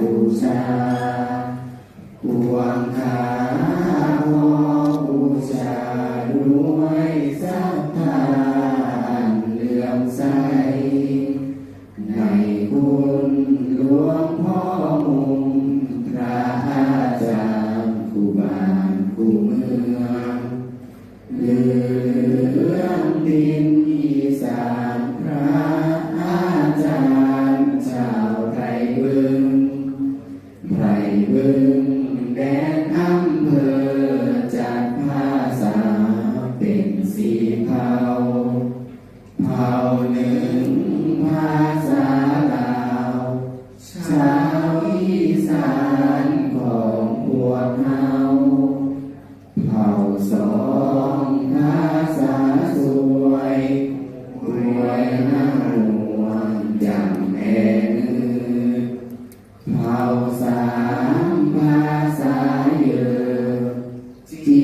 บูชาปวงขาขอบูชาด้วยศรัทธาเลื่อมใส ในคุณหลวงพ่อมุงพระอาจารย์คู่บานคู่เมืองเลื่อ สี่เผาเผาหนึ่งภาษาลาวชาวอีสานของพวกเราเผาสองภาษาสวยรวยน้ำวงจำแม่นือเผาสามภาษาเยอจี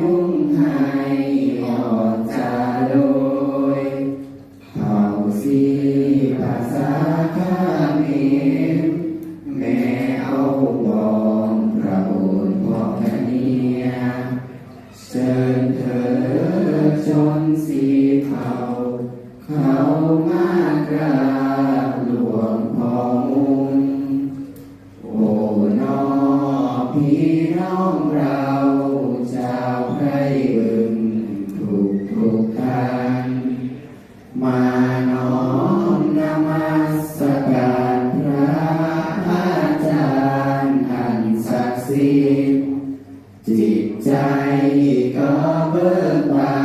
รุ่งไทย ญเถิดชนสีเขาเขามากราบหลวงพ่อมุงโอ้นอพี่น้องรา จิตใจก็เบิกบาน